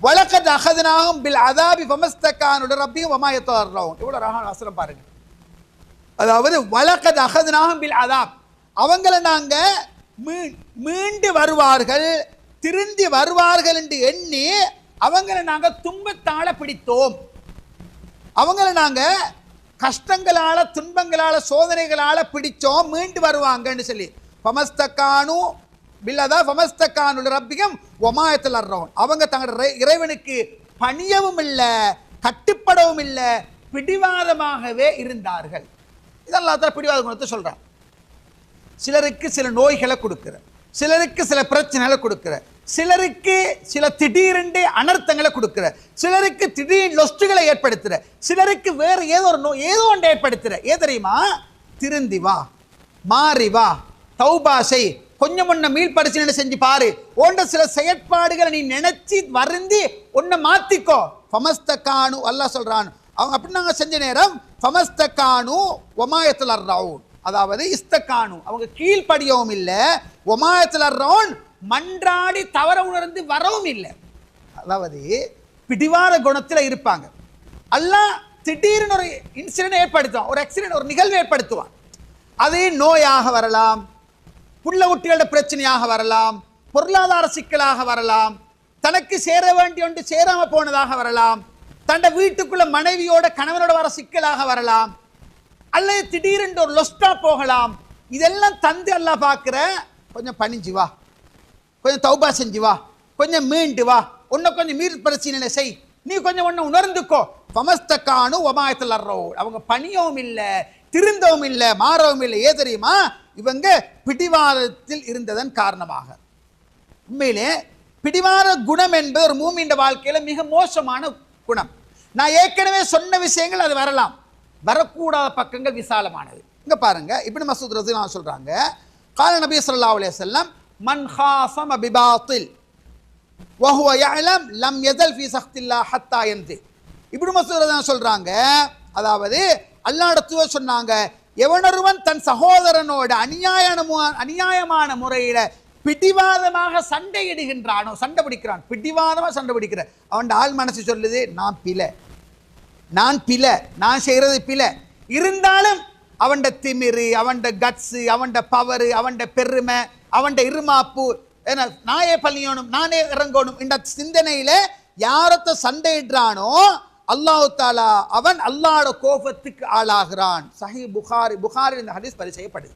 வழக்கத் அகதனாகும் bill அதாபி ஃபமஸ்தக்கானுட ரப்பியும் வமாயத்தோர்றோம் இவ்வளோ ரகான வசனம் பாருங்க. அதாவது வழக்கத் அகதனாகும் பில் அதாப். அவங்கள நாங்கள் மீ- மீண்டு வருவார்கள் திருந்தி வருவார்கள் என்று எண்ணி அவங்கள நாங்கள் துன்பத்தால் பிடித்தோம். அவங்கள நாங்கள் கஷ்டங்களால் துன்பங்களால் சோதனைகளால் பிடித்தோம் மீண்டு வருவாங்கன்னு சொல்லி. பமஸ்தக்கானும் பில்லதா பமஸ்தக்கானு ரப்பிகம் ஒமாயத்தில் அர்றோம் அவங்க தங்களோட இறைவனுக்கு பணியவும் இல்லை கட்டுப்படவும் இல்லை பிடிவாதமாகவே இருந்தார்கள். இதெல்லாம் தான் பிடிவாத குணத்தை சொல்றான் சிலருக்கு சில நோய்களை கொடுக்குற சிலருக்கு சில பிரச்சனைகளை கொடுக்குற சிலருக்கு சில திடீரென்று அனர்த்தங்களை கொடுக்குற சிலருக்கு திடீர் லொஸ்டுகளை ஏற்படுத்துகிற சிலருக்கு வேறு ஏதோ ஒரு நோய் ஏதோ ஒன்று ஏற்படுத்துகிற ஏ தெரியுமா? திருந்தி வா மாறி வா தௌபாசை கொஞ்சம் உன்னை மீள் பரிசீலனை செஞ்சு பாரு. ஓண்ட சில செயற்பாடுகளை நீ நினைச்சு வருந்தி உன்னை மாத்திக்கோ. ஃபமஸ்தக்கானு அல்லாஹ் சொல்றான். அவங்க அப்படி நாங்கள் செஞ்ச நேரம் ஃபமஸ்த காணு ஒமாயத்தில் ரவுன். அதாவது இஸ்தக்கானு அவங்க கீழ்ப்படியவும் இல்லை ஒமாயத்தில் அர்றவுன் மன்றாடி தவற உணர்ந்து வரவும் இல்லை. அதாவது பிடிவார குணத்தில் இருப்பாங்க. அல்லாஹ் திடீர்னு ஒரு இன்சிடென்ட் ஏற்படுத்துவான். ஒரு ஆக்சிடென்ட் ஒரு நிகழ்வு ஏற்படுத்துவான். அது நோயாக வரலாம். புள்ள குட்டிகளோட பிரச்சனையாக வரலாம் பொருளாதார சிக்கலாக வரலாம் தனக்கு சேர வேண்டிய ஒன்று சேராம போனதாக வரலாம் தன்னை வீட்டுக்குள்ள மனைவியோட கணவனோட வர சிக்கலாக வரலாம் அல்லது திடீரென்று ஒரு லொஸ்டா போகலாம். இதெல்லாம் தந்து எல்லாம் பார்க்குற கொஞ்சம் பணிஞ்சு வா. கொஞ்சம் தௌபா செஞ்சு வா. கொஞ்சம் மீண்டு வா. உன்னை கொஞ்சம் மீறு பரிசீலனை செய். நீ கொஞ்சம் ஒன்று உணர்ந்துக்கோ. பமஸ்தக்கானு ஒமாயத்தில் அவங்க பணியவும் இல்லை திருந்தவும் இல்லை மாறவும் இல்லை. ஏ தெரியுமா? இவங்க பிடிவாதத்தில் இருந்ததன் காரணமாக. உண்மையிலே பிடிவாத குணம் என்பது ஒரு மூமியின் வாழ்க்கையில் மிக மோசமான குணம். நான் ஏற்கனவே சொன்ன விஷயங்கள் அது வரலாம். வரக்கூடாத பக்கங்கள் விசாலமானது. இங்க பாருங்க இப்படி மசூத் ரஸியல்லாஹு சொல்றாங்க கால நபி சொல்லா அலைஹி செல்லம் மன் ஹாசம் அபிபாத்தில் வஹுவ லம் எதல் ஃபி சக்தில்லா ஹத்தா என்று இப்படி மசூத் ரஸியல்லாஹு சொல்றாங்க அதாவது அல்லாஹ்வுடைய சொன்னாங்க எவனொருவன் தன் சகோதரனோட அநியாயமு அநியாயமான முறையில் பிடிவாதமாக சண்டையிடுகின்றானோ சண்டை பிடிக்கிறான். பிடிவாதமாக சண்டை பிடிக்கிற. அவன் ஆள் மனசு சொல்லுது நான் பிழை. நான் பிழை. நான் செய்கிறது பிழை. இருந்தாலும் அவன்ட திமிரு அவன்ட கட்ஸு அவன்ட பவரு அவன்ட பெருமை அவன்ட இருமாப்பு ஏன்னா நாயே பள்ளியோனும் நானே இறங்கணும். இந்த சிந்தனையில் யாரத்த சண்டையிடுறானோ அல்லாஹ் தாலா அவன் அல்லாட கோபத்துக்கு ஆளாகிறான். சஹி புகாரி புகாரில் இந்த ஹதீஸ் பரிசெய்யப்படுது